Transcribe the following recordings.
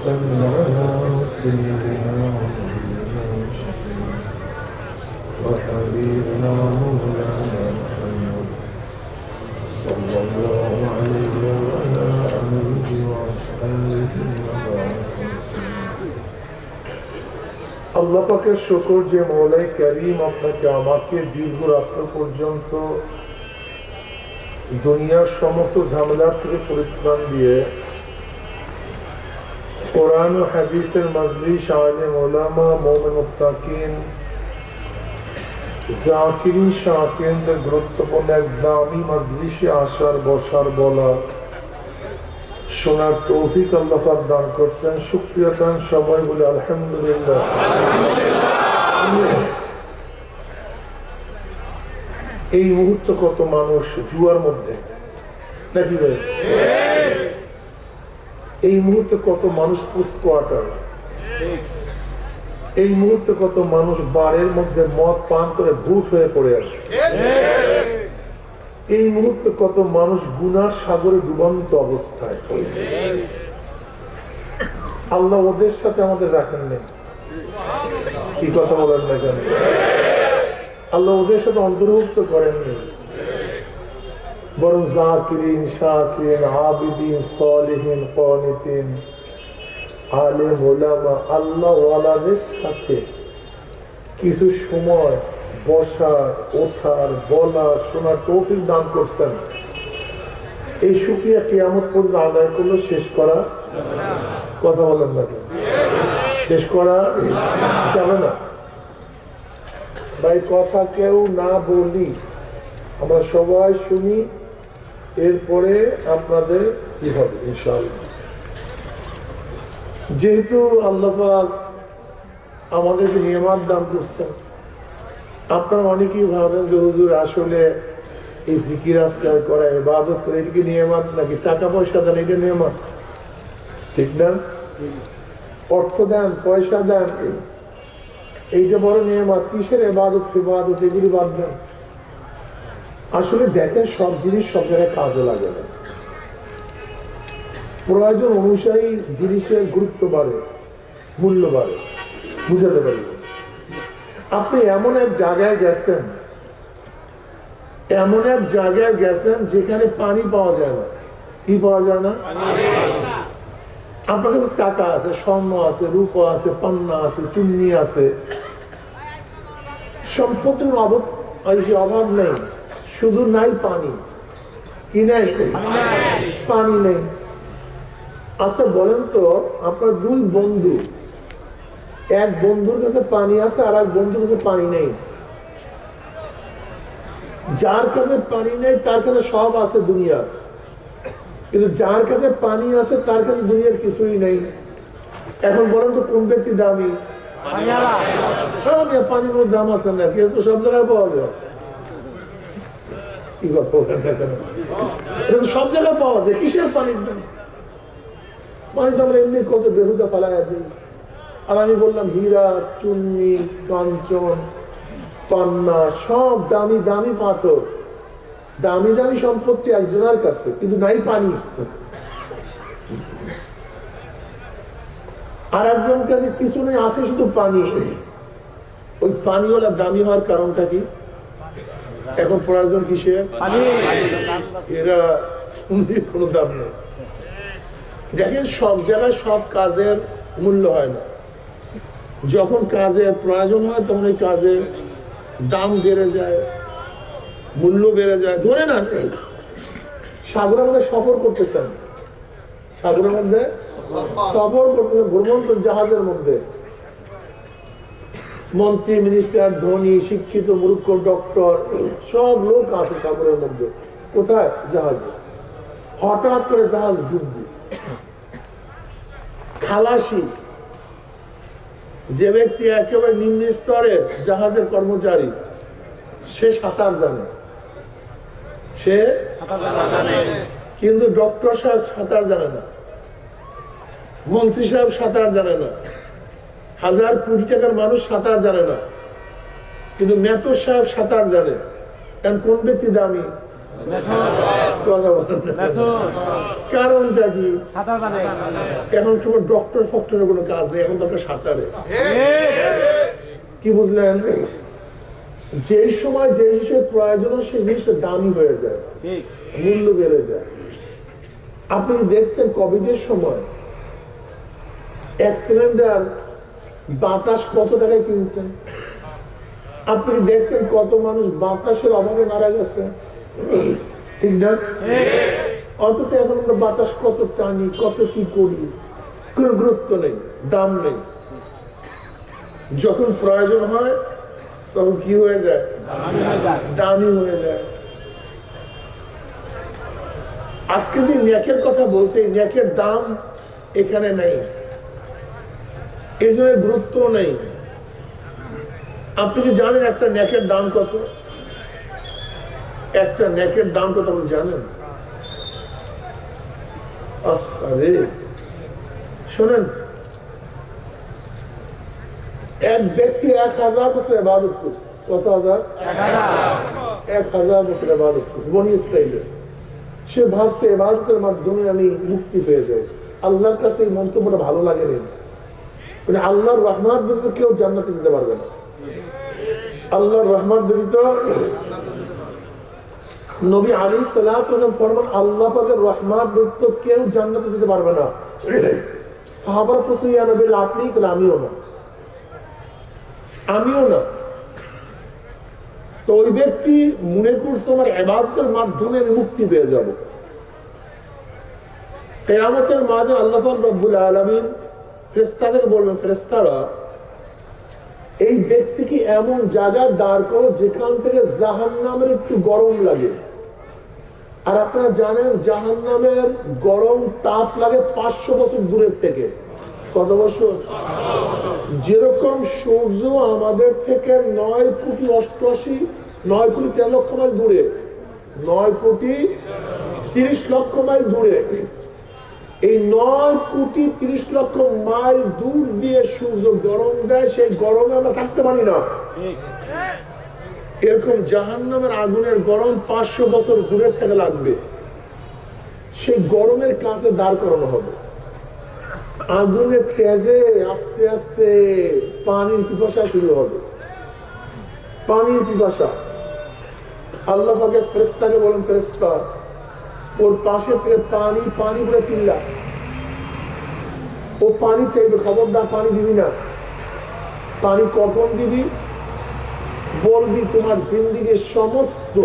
وصل على سيدنا وحبيبنا مولانا محمد صلى الله عليه وعلى آله وأصحابه وبارك আল্লাহ পাকের শুকর যে মৌলাই করিম আপনাকে আমাকে দীর্ঘ রাত্র পর্যন্ত দুনিয়ার সমস্ত ঝামেলার থেকে পরিত্রাণ দিয়ে কোরআন ও হাদিসের মজলিস আলেম ওলামা মোমে মুত্তাকিন জাকিরিন শাকিরদের গুরুত্বপূর্ণ এক দামি মজলিসে আসার বসার বলা শোনার তৌফিক আল্লাহ দান করছেন সুক্রিয়া দান সবাই বলে আলহামদুলিল্লাহ এই মুহূর্তে কত মানুষ জুয়ার মধ্যে নাকি ভাই এই মুহূর্তে কত মানুষ পোস্ট কোয়ার্টার? এই মুহূর্তে কত মানুষ বারের মধ্যে মদ পান করে ভুট হয়ে পড়ে আছে? এই মুহূর্তে কত মানুষ গুনার সাগরে ডুবান্ত অবস্থায়? আল্লাহ ওদের সাথে আমাদের রাখেন নেই। কি কথা বলেন না কেন? আল্লাহ ওদের সাথে অন্তর্ভুক্ত করেননি বরং জাকিরিন, শাকিরিন, আবিদিন, সলিহিন, কনিতিন আলেম ওলামা আল্লাহ ওয়ালাদের সাথে। কিছু সময় বসার, ওঠার বলা শোনার তৌফিক দান করছেন। এই সুক্রিয়া কিয়ামত পর্যন্ত আদায় করল, শেষ করা কথা বলেন না? শেষ করা যাবে না। ভাই, কথা কেউ না বলি, আমরা সবাই শুনি এরপরে আপনাদের কি হবে যেহেতু আল্লাহ পাক আমাদেরকে নিয়মাত দান করছেন, আপনারা অনেকেই ভাবেন যে হুজুর আসলে এই জিকির আজকাল করা, ইবাদত করে, এটা কি নিয়মাত নাকি টাকা পয়সা দেন, এটা নিয়মাত? ঠিক না? অর্থ দেন, পয়সা দেন, এইটা বড় নিয়মাত। কিসের এবাদত ফিবাদত, এগুলি বাদ দেন। আসলে দেখেন সব জিনিস সব জায়গায় কাজে লাগে না। প্রয়োজন অনুযায়ী জিনিসের গুরুত্ব বাড়ে, মূল্য বাড়ে, বুঝাতে পারি আপনি এমন এক জায়গায় গেছেন, এমন এক জায়গায় গেছেন যেখানে পানি পাওয়া যায় না। কি পাওয়া যায় না? আপনার কাছে টাকা আছে, স্বর্ণ আছে, রূপ আছে পান্না আছে, চুন্নি আছে। সম্পত্তির অভাব অভাব নেই। শুধু নাই পানি। কি নাই? পানি নেই। আচ্ছা বলেন তো আপনার দুই বন্ধু এক বন্ধুর কাছে পানি আছে আর এক বন্ধুর কাছে পানি নেই। যার কাছে পানি নেই তার কাছে সব আছে দুনিয়া। কিন্তু যার কাছে পানি আছে তার কাছে দুনিয়ার কিছুই নেই। এখন বলেন তো কোন ব্যক্তি দামি? হ্যাঁ, পানির দাম আছে না? কেউ তো সব জায়গায় পাওয়া যায়? সব জায়গায় পাওয়া যায়। কিসের পানির পানি তো আমরা এমনি কত? বেহুদা ফালায় দিই আর আমি বললাম, হীরা, চুন্নি, কাঞ্চন, পান্না, সব দামি দামি পাথর। দামি দামি সম্পত্তি একজনের কাছে, কিন্তু নাই পানি। আর একজন কাছে কিছু নেই, আছে শুধু পানি। ওই পানিওয়ালা দামি হওয়ার কারণটা কি? এখন প্রয়োজন কিসের এরা কোনো দাম নেই। দেখেন সব জায়গায় সব কাজের মূল্য হয় না। যখন কাজের প্রয়োজন হয় তখন ওই কাজের দাম বেড়ে যায় মূল্য বেড়ে যায়। ধরে না সাগরের মধ্যে সফর করতেছেন। সাগরের মধ্যে সফর করতেছেন ভ্রমণ জাহাজের মধ্যে। মন্ত্রী মিনিস্টার ধনী, শিক্ষিত, মূর্খ ডক্টর সব লোক আছে সাগরের মধ্যে। কোথায়? জাহাজে। হঠাৎ করে জাহাজ ডুব দিস খালাসি। যে ব্যক্তি একেবারে নিম্ন স্তরের জাহাজের কর্মচারী, সে সাঁতার জানে। সে কিন্তু ডক্টর সাহেব সাঁতার জানে না। মন্ত্রী সাহেব সাঁতার জানে না। হাজার কোটি টাকার মানুষ সাঁতার জানে না। কিন্তু মেথর সাহেব সাঁতার জানে। কারণ কোন ব্যক্তি দামি। কারণটা কি? এখন তোমার ডক্টর ফক্টরের কোনো কাজ নেই এখন তো আপনার সাঁতারে। কি বুঝলেন? যে সময় যে জিনিসের প্রয়োজন সেই জিনিসটা দামি হয়ে যায়। মূল্য বেড়ে যায়। আপনি দেখছেন কোভিডের সময় এক সিলিন্ডার বাতাস কত টাকায় কিনছেন? আপনি দেখছেন কত মানুষ বাতাসের অভাবে মারা গেছে? ঠিক না? অথচ এখন আমরা বাতাস কত টানি, কত কি করি? কোনো গুরুত্ব নেই, দাম নেই। যখন প্রয়োজন হয়, তখন কি হয়ে যায়? দামি হয়ে যায়। আজকে যে ন্যাকের কথা বলছে, ন্যাকের দাম এখানে নেই। এই জন্য গুরুত্ব নেই। আপনি কি জানেন একটা ন্যাকের দাম কত? একটা ন্যাকের দাম কত আপনি জানেন? আরে শোনেন এক ব্যক্তি এক হাজার বছর এবাদত করছে। কত হাজার? এক হাজার। বছর এবাদত করছে বনি ইসরায়েলের সে ভাবছে এবাদতের মাধ্যমে আমি মুক্তি পেয়ে যাই আল্লাহর কাছে এই মন্তব্যটা ভালো লাগে নি আল্লাহর রহমান ব্যতীত কেউ জান্নাতে যেতে পারবে না। আল্লাহর রহমান ব্যতীত নবী আলী সালাম ফরমান আল্লাহ পাকের রহমান ব্যতীত কেউ জান্নাতে যেতে পারবে না। সাহাবার প্রশ্ন আপনি আমিও না। আমিও না। তো ওই ব্যক্তি মনে করছে, আমার এবাদতের মাধ্যমে আমি মুক্তি পেয়ে যাব। কেয়ামতের মাঝে আল্লাহ রব্বুল আলমিন ফেরেস্তাদেরকে বলবেন ফেরেস্তারা এই ব্যক্তিকে এমন জায়গায় দাঁড় করো যেখান থেকে জাহান নামের একটু গরম লাগে। আর আপনারা জানেন জাহান নামের গরম তাপ লাগে পাঁচশো বছর দূরের থেকে। কত বছর? যেরকম সূর্য আমাদের থেকে নয় কোটি অষ্টআশি, নয় কোটি তেরো লক্ষ মাইল দূরে, নয় কোটি তিরিশ লক্ষ মাইল দূরে। এই নয় কোটি তিরিশ লক্ষ মাইল দূর দিয়ে সূর্য গরম দেয়, সেই গরমে আমরা থাকতে পারি না। এরকম জাহান্নামের আগুনের গরম পাঁচশো বছর দূরের থেকে লাগবে। সেই গরমের কাছে দাঁড় করানো হবে। আগুনের তেজে আস্তে আস্তে পানির পিপাসা শুরু হবে। পানির পিপাসা। আল্লাহ পাকে ফেরেস্তাকে বলেন ফেরেস্তা ওর পাশে থেকে পানি পানি বলে চিল্লা। ও পানি চাইবে, খবরদার পানি দিবি না। পানি কখন দিবি? বলবি, তোমার জিন্দিগির সমস্ত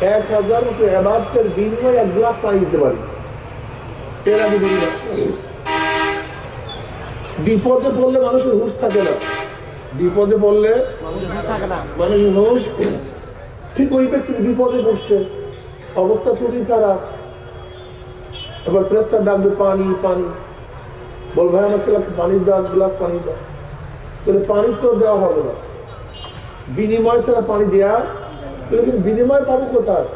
এক হাজার এবাদতের বিনিময়ে এক গ্লাস পানি দিতে পারি। বিপদে পড়লে মানুষের হুঁশ থাকে না। বিপদে পড়লে মানুষের হুঁশ ঠিক ওই ব্যক্তি বিপদে পড়ছে। অবস্থা খুবই খারাপ এবার ফ্রেস্তার ডাকবে, পানি পানি। বল, ভাই আমাকে পানির দাও গ্লাস পানি দাও তাহলে পানি তো দেওয়া হবে না। বিনিময় ছাড়া পানি দেওয়া কিন্তু বিনিময় পাবো কোথায়?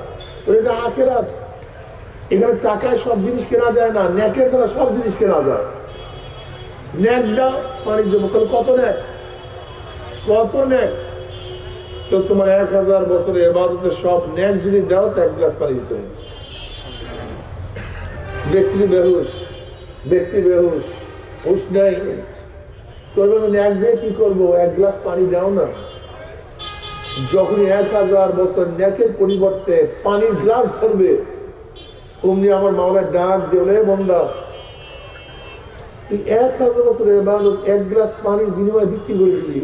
এটা আখেরাত। এখানে টাকায় সব জিনিস কেনা যায় না, ন্যাকের দ্বারা সব জিনিস কেনা যায়। ন্যাক দাও, পানি দেবো। তাহলে কত ন্যাক? কত ন্যাক? তো তোমার এক হাজার বছরে এবাদতের সব ন্যাক যদি দাও, তো এক গ্লাস পানি দিতে হবে। ব্যক্তি বেহুশ ব্যক্তি বেহুশ, হুশ নাই। তোর ন্যাক দিয়ে কি করব? এক গ্লাস পানি দাও না। যখন এক হাজার বছর ন্যাকের পরিবর্তে পানির গ্লাস ধরবে, অমনি আমার মামলার ডাক দেবে বন্দা, তুই এক হাজার বছর এবাদত এক গ্লাস পানির বিনিময়ে বিক্রি করে দিলি।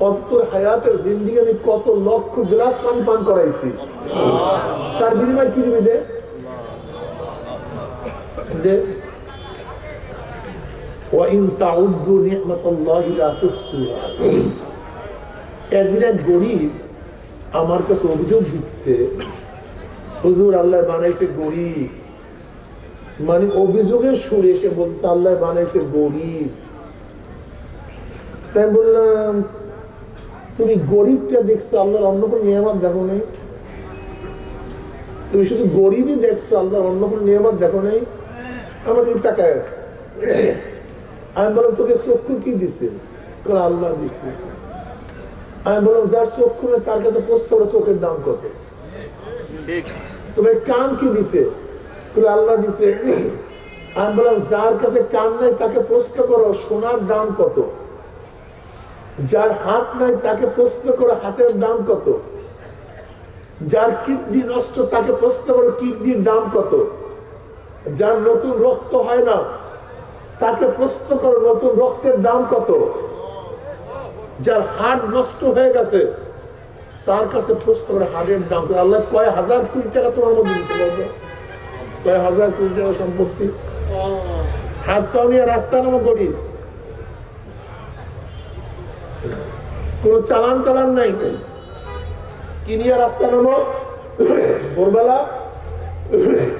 অস্তর হায়াতের জিন্দিগি আমি কত লক্ষ গ্লাস পানি পান করাইছি। তার বিনিময় কি দিবি যে? একদিন এক গরিব আমার কাছে অভিযোগ দিচ্ছে, হুজুর, আল্লাহ বানাইছে গরিব। মানে অভিযোগের সুরে সে বলছে, আল্লাহ বানাইছে গরিব। তাই বললাম তুমি গরিবটা দেখছ আল্লাহর অন্য কোনো নিয়ামত দেখো নেই? তুমি শুধু গরিবই দেখছ আল্লাহর অন্য কোনো নিয়ামত দেখো নেই? আমার দিকে তাকায় আছে। আমি বললাম তোকে চক্ষু কি দিছে? আল্লাহ দিছে। আমি বললাম যার চক্ষু নেই তার কাছে করো চোখের দাম কত? তোমার কান কি দিছে? আল্লাহ দিছে। আমি বললাম যার কাছে কান নাই তাকে প্রশ্ন করো সোনার দাম কত? যার হাত নাই, তাকে প্রশ্ন করো, হাতের দাম কত? যার কিডনি নষ্ট, তাকে প্রশ্ন করো, কিডনির দাম কত? যার নতুন রক্ত হয় না, তাকে প্রশ্ন করো, নতুন রক্তের দাম কত? যার হাড় নষ্ট হয়ে গেছে, তার কাছে প্রশ্ন করে, হাড়ের দাম? আল্লাহ কয় হাজার কোটি টাকা তোমার মধ্যে বলতো কয় হাজার কোটি টাকা সম্পত্তি? হাত তো নিয়ে রাস্তা নামো গরিব। কোনো চালান টালান নাই কি নিয়ে রাস্তা নামো? ভোরবেলা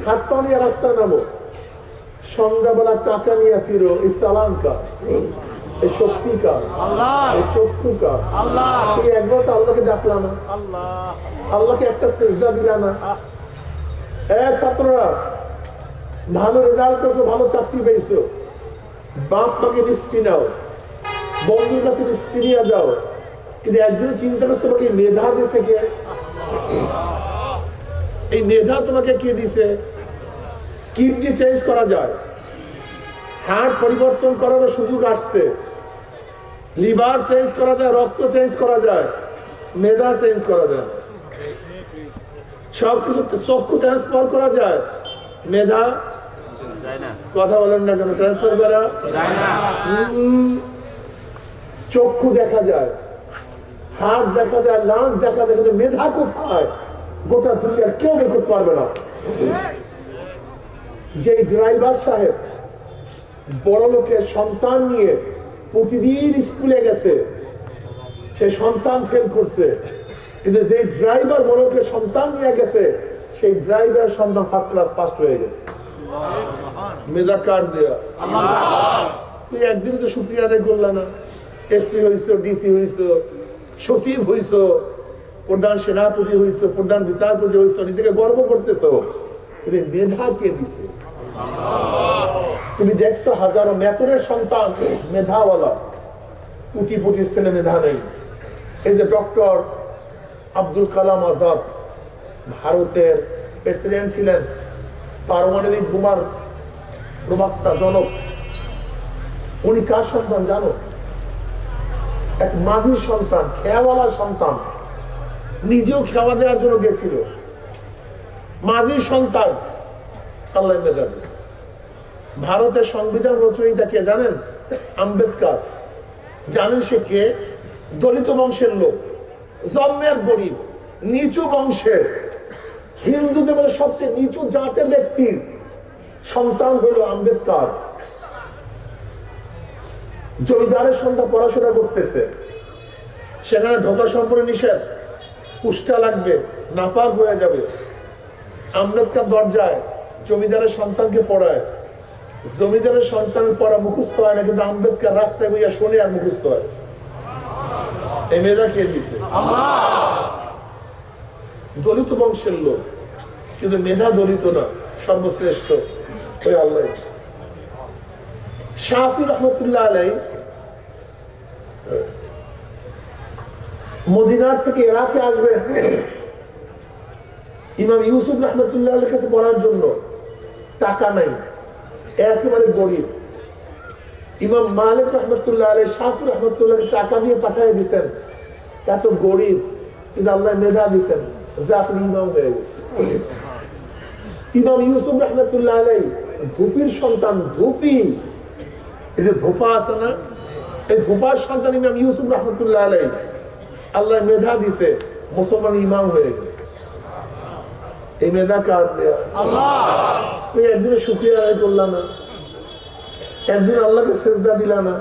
হাত পা নিয়ে রাস্তা নামো। সন্ধ্যাবেলা টাকা নিয়ে ফিরো এই চালান কার? এই শক্তি কার? আল্লাহ। এই চক্ষু কার? আল্লাহ। তুমি একবার তো আল্লাহকে ডাকলা না। আল্লাহ। আল্লাহকে একটা সেজদা দিলা না। এ ছাত্ররা ভালো রেজাল্ট করছ ভালো চাকরি পেয়েছ। বাপ মাকে মিষ্টি নাও। বন্ধুর কাছে মিষ্টি নিয়ে যাও। কিন্তু একদিন চিন্তা করছ তোমাকে মেধা দিছে কে? এই মেধা তোমাকে কে দিছে কিডনি চেঞ্জ করা যায়। হার্ট পরিবর্তন করারও সুযোগ আসছে। লিভার চেঞ্জ করা যায় রক্ত চেঞ্জ করা যায় মেধা চেঞ্জ করা যায়। সব কিছু চক্ষু ট্রান্সফার করা যায়। মেধা? কথা বলেন না কেন ট্রান্সফার করা? চক্ষু দেখা যায়। হাত দেখা যায় লাঞ্চ দেখা যায়, কিন্তু মেধা কোথায়? গোটা দুনিয়ার কেউ বের করতে পারবে না। যে ড্রাইভার সাহেব বড় লোকের সন্তান নিয়ে প্রতিদিন স্কুলে গেছে, সে সন্তান ফেল করছে, কিন্তু যে ড্রাইভার বড় লোকের সন্তান নিয়ে গেছে, সেই ড্রাইভার সন্তান ফার্স্ট ক্লাস ফার্স্ট হয়ে গেছে। মেধা কার্ড দেওয়া তুই একদিন তো সুপ্রিয়া আদায় করলা না। এসপি হইছ, ডিসি হইছ সচিব হইছ, প্রধান সেনাপতি হইছ, প্রধান বিচারপতি হইছ, নিজেকে গর্ব করতেছ, কিন্তু মেধা কে দিছে? তুমি দেখছ হাজারো মেতরের সন্তান, মেধাওয়ালা। কোটি কোটি ছেলে মেধা নেই। এই যে ডক্টর আব্দুল কালাম আজাদ, ভারতের প্রেসিডেন্ট ছিলেন, পারমাণবিক বোমার প্রবক্তা, জনক। উনি কার সন্তান জানো? এক মাঝির সন্তান খেয়াওয়ালার সন্তান, নিজেও খেওয়া দেওয়ার জন্য গেছিল। মাঝির সন্তান, আল্লাহ ভারতের সংবিধান রচয়িতা কে জানেন? আম্বেদকর। জানেন সে কে? দলিত বংশের লোক, জন্মের গরিব, নিচু বংশের। হিন্দুদের সবচেয়ে নিচু জাতের ব্যক্তির সন্তান হলো আম্বেদকর। জমিদারের সন্তান পড়াশোনা করতেছে। সেখানে ঢোকা সম্পূর্ণ নিষেধ। পুষ্টা লাগবে, নাপাক হয়ে যাবে। আম্বেদকর দরজায় জমিদারের সন্তানকে পড়ায়। জমিদারের সন্তানের পড়া মুখস্থ হয় না, কিন্তু আম্বেদকার রাস্তায় বইয়া শোনে আর মুখস্থ হয়। এই মেয়েরা কে দিছে? দলিত বংশের লোক, কিন্তু মেধা দলিত না, সর্বশ্রেষ্ঠ। ওই আল্লাহ। শাহি রহমতুল্লাহ আলাই, মদিনার থেকে এরাকে আসবেন ইমাম ইউসুফ রহমতুল্লাহ আলের কাছে পড়ার জন্য। টাকা নাই, একেবারে গরিব। ইমাম মালিক রহমতুল্লাহ আলাই শাহি রহমতুল্লাহ টাকা দিয়ে পাঠিয়ে দিচ্ছেন এত গরিব, কিন্তু আল্লাহ মেধা দিচ্ছেন জাফর ইমাম হয়ে গেছে। ইমাম ইউসুফ রহমতুল্লাহ আলাই, ধুপির সন্তান, ধুপি। এই যে ধোপা আছে না এই ধোপার সন্তান ইমাম ইউসুফ রহমতুল্লাহ আলাই আল্লাহ মেধা দিছে মুসলমান ইমাম হয়ে গেছে। এই মেধা কার দেয়া? তুই একদিনে শুক্রিয়া আদায় করলা না। একদিন আল্লাহকে সেজদা দিলা না।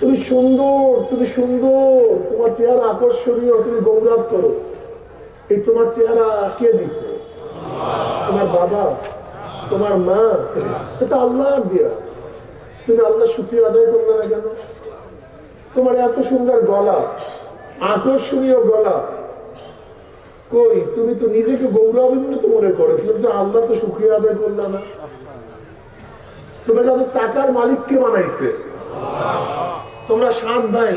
তুমি সুন্দর তুমি সুন্দর তোমার চেহারা আকর্ষণীয় তুমি গৌরব করো। এই তোমার চেহারা কে দিছে? তোমার বাবা। তোমার মা, এটা আল্লাহর দিয়া। তুমি আল্লাহ শুক্রিয়া আদায় করলে না কেন? তোমার এত সুন্দর গলা, আকর্ষণীয় গলা। কই, তুমি তো নিজেকে গৌরবান্বিত মনে করো, কিন্তু আল্লাহ তো শুক্রিয়া আদায় করলে না। তোমাকে এত টাকার মালিককে বানাইছে। তোমরা সাত ভাই,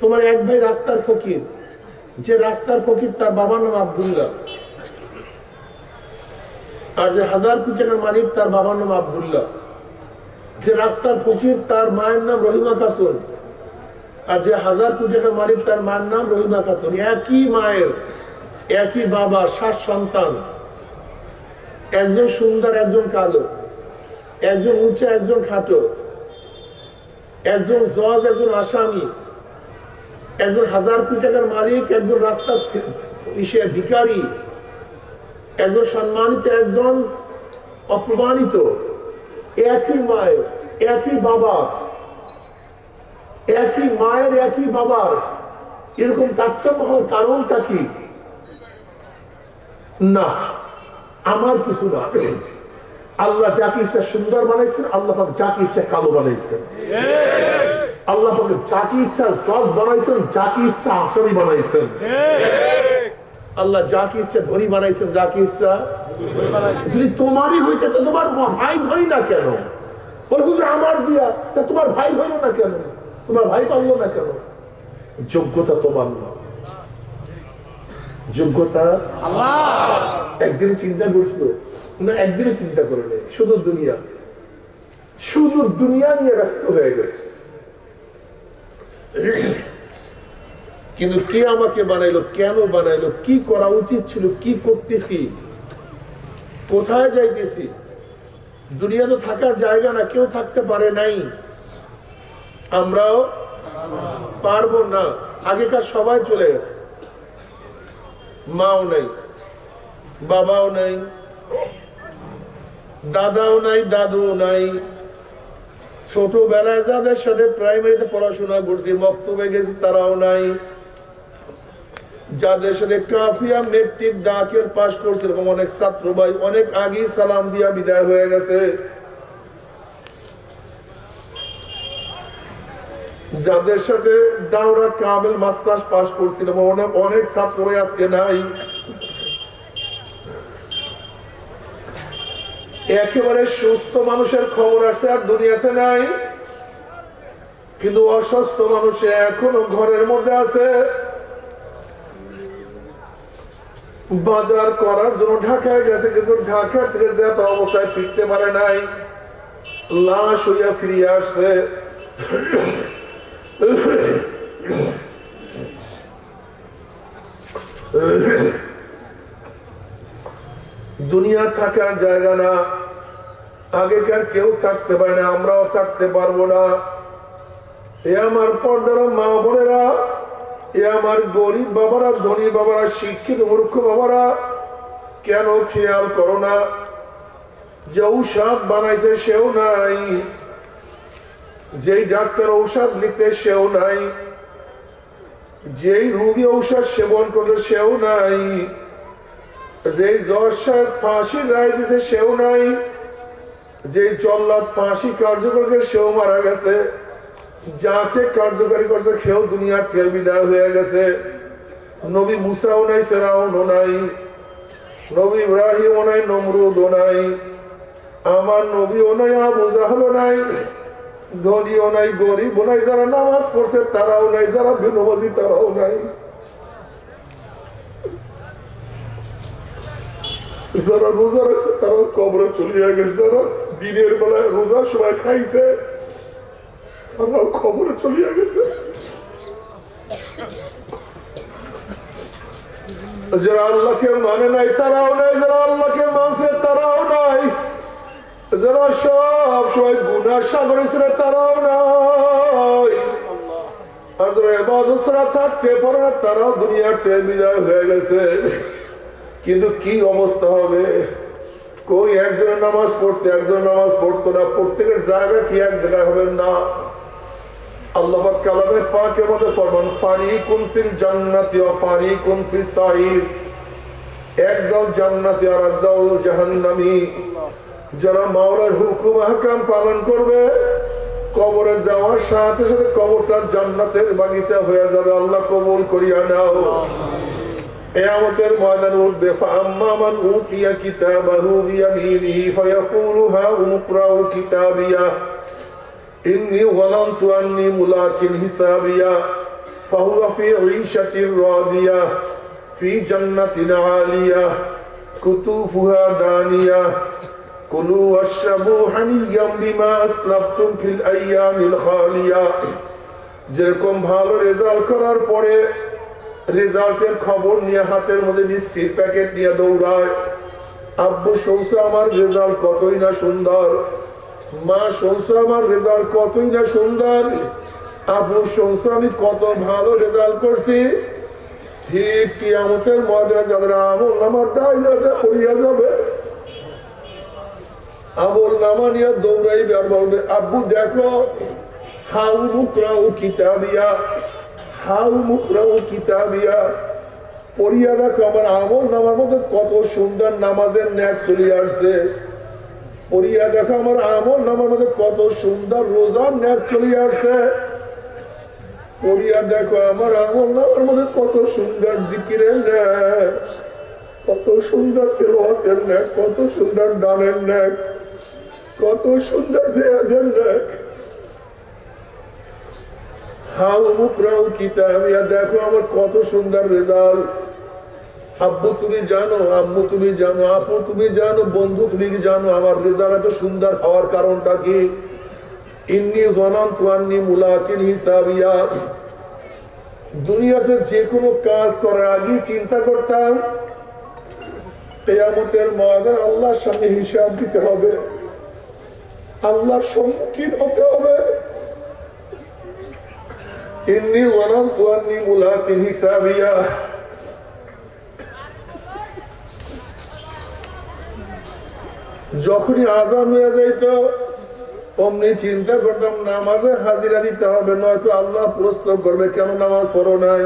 তোমার এক ভাই রাস্তার ফকির, যে রাস্তার ফকির তার বাবার নাম আবদুল্লাহ। আর যে হাজার কোটি টাকার মালিক তার বাবার নাম আবদুল্লাহ। যে রাস্তার ফকির তার মায়ের নাম রহিমা খাতুন। আর যে হাজার কোটি টাকার মালিক তার মায়ের নাম রহিমা খাতুন। একই মায়ের, একই বাবা, সাত সন্তান। একজন সুন্দর, একজন কালো। একজন উঁচা, একজন খাটো। একজন জজ, একজন আসামি। একজন হাজার কোটি টাকার মালিক, একজন রাস্তার ইসে ভিকারি একজন সম্মানিত, একজন অপমানিত, একই মায়ের, একই বাবা একই মায়ের, একই বাবার, এরকম তারতম্য হওয়ার কারণটা কি? না, আমার কিছু না। আল্লাহ যাকে ইচ্ছা সুন্দর বানাইছেন, আল্লাহ পাক যাকে ইচ্ছা কালো বানাইছেন। আল্লাহ পাক যাকে ইচ্ছা জজ বানাইছেন, যাকে ইচ্ছা আসামি বানাইছেন। আল্লাহ যাকে ইচ্ছা ধনী বানাইছেন যাকে ইচ্ছা। যদি তোমারই হইতে তো তোমার ভাই ধরি না কেন? বলে হুজুর আমার দিয়া তা তোমার ভাই হইল না কেন? তোমার ভাই পারল না কেন? যোগ্যতা তোমার না। যোগ্যতা? একদিন চিন্তা করছিল না একদিনও চিন্তা করে নেই শুধু দুনিয়া। শুধু দুনিয়া নিয়ে ব্যস্ত হয়ে গেছে। কিন্তু কে আমাকে বানাইলো, কেন বানাইলো, কি করা উচিত ছিল, কি করতেছি, কোথায় যাইতেছি? দুনিয়া তো থাকার জায়গা না, কেউ থাকতে পারে নাই। আমরাও পারব না। আগেকার সবাই চলে গেছে। মাও নাই, বাবাও নাই, দাদাও নাই, দাদুও নাই। ছোটবেলায় যাদের সাথে প্রাইমারিতে পড়াশোনা করছি বক্তব্যে গেছি, তারাও নাই। যাদের সাথে কাফিয়া মেট্রিক দাখিল পাস করছে এরকম অনেক ছাত্র ভাই, অনেক আগেই সালাম দিয়া বিদায় হয়ে গেছে। যাদের সাথে দাওরা কামেল মাস্টার্স পাস করছিল অনেক অনেক ছাত্র ভাই আজকে নাই। একেবারে সুস্থ মানুষের খবর আছে আর দুনিয়াতে নাই। কিন্তু অসুস্থ মানুষ এখনও ঘরের মধ্যে আছে। বাজার করার জন্য ঢাকায় গেছে, কিন্তু ঢাকা থেকে যে অবস্থায় ফিরতে পারে নাই, লাশ হইয়া ফিরিয়ে আসছে। দুনিয়া থাকার জায়গা না, আগেকার কেউ থাকতে পারে না, আমরাও থাকতে পারব না। এ আমার পর্দারা মা বোনেরা এ আমার গরিব বাবারা ধনী বাবারা, শিক্ষিত মূর্খ বাবারা, কেন খেয়াল করো না? যে ঔষধ বানাইছে সেও নাই, যেই ডাক্তার ঔষধ লিখছে সেও নাই, যেই রুগী ঔষধ সেবন করছে সেও নাই যে জজ সাহেব ফাঁসি রায় দিছে সেও নাই যে জল্লাদ ফাঁসি কার্যকর সেও মারা গেছে। যাকে কার্যকারী করছে, সেও দুনিয়ার থেকে বিদায় হয়ে গেছে। নবী মুসাও নাই, ফেরাউনও নাই। নবী ইব্রাহিমও নাই, নমরুদও নাই। আমার নবীও নাই, আবু জাহলও নাই। ধনীও নাই, গরিবও নাই। যারা নামাজ পড়ছে, তারাও নাই। যারা বিনবাজি তারাও নাই। যারা রোজা রাখছে, তারাও কবরে চলিয়া গেছে। যারা দিনের বেলায় রোজার সময় খাইছে। তারাও খবরে চলিয়া গেছে। যারা আল্লাহকে মানে নাই, তারাও নাই। যারা আল্লাহকে মানছে, তারাও নাই। যারা সব সময় সাগরে ছিল, তারাও নাই। আর যারা এবাদত ছাড়া থাকতে পারে না, তারাও হয়ে গেছে। কিন্তু কি অবস্থা হবে? কই একজনের নামাজ পড়তে একজন নামাজ পড়তো না। প্রত্যেকের জায়গা কি এক জায়গায় হবে? না। আল্লাহ পাক কালামে পাকের মধ্যে ফরমান ফানি কুন ফিল জান্নাতি ওয়া ফানি কুন ফিস সাইর। একদল জান্নাতি আর একদল জাহান্নামী। যারা মাওলার হুকুম, আহকাম পালন করবে, কবরে যাওয়ার সাথে সাথে কবরটা জান্নাতের বাগিচা হয়ে যাবে। আল্লাহ কবুল করিয়া নাও। কেয়ামতের ময়দান উঠবে ফাম্মা মান উতিয়া কিতাবাহু বিয়ামিনিহি ফায়াকুলু হা উমকরাউ কিতাবিয়া। ইন্নী ওয়ালামতু আন্নী মুলাকিন হিসাবিয়া فهو في عيشة راضية في جنة عالية كتوفها دانية كلوا واشربوا حنيا بما أسلفتم في الأيام الخالية যেরকম ভালো রেজাল্ট করার পরে রেজাল্টের খবর নিয়ে হাতের মধ্যে মিষ্টির প্যাকেট নিয়ে দৌড়ায় আব্বু শৌসা আমার রেজাল্ট কতই না সুন্দর মা শৌসা আমার রেজাল্ট কতই না সুন্দর? আব্বু শৌসা আমি কত ভালো রেজাল্ট করছি? ঠিক কিয়ামতের মধ্যে যাদের আমল আমার ডাইনাতে পড়িয়া যাবে। আমল নামা নিয়ে দৌড়াইবে আর বলবে, আব্বু, দেখো, হাউ মুকরাউ কিতাবিয়া, হাউ মুকরাউ কিতাবিয়া। পড়িয়া দেখো আমার আমল নামার মধ্যে কত সুন্দর নামাজের ন্যাক চলে আসছে। পড়িয়া দেখো আমার আমল নামার মধ্যে কত সুন্দর রোজার ন্যাক চলে আসছে। পড়িয়া দেখো আমার আমল নামার মধ্যে কত সুন্দর জিকিরের ন্যাক কত সুন্দর তেলোয়াতের ন্যাক কত সুন্দর দানের ন্যাক কত সুন্দর জেয়াদের ন্যাক হাউ মুকরাউ কিতাবিয়া দেখো আমার কত সুন্দর রেজাল্ট। আব্বু, তুমি জানো, আম্মু, তুমি জানো, আপু, তুমি জানো, বন্ধু, তুমি কি জানো, আমার রেজাল্ট এত সুন্দর হওয়ার কারণটা কি? ইন্নি জনান মুলাকিন হিসাবিয়া। দুনিয়াতে যে কোনো কাজ করার আগে চিন্তা করতাম আল্লাহর সামনে হিসাব দিতে হবে, আল্লাহর সম্মুখীন হতে হবে। ইন্নি ওয়ানাম তুয়ান্নি মুলাকিন হিসাবিয়া। যখনই আজান হয়ে যাইত, অমনি চিন্তা করতাম, নামাজে হাজিরা নিতে হবে, নয়তো আল্লাহ প্রশ্ন করবে, কেন নামাজ পড়ো নাই?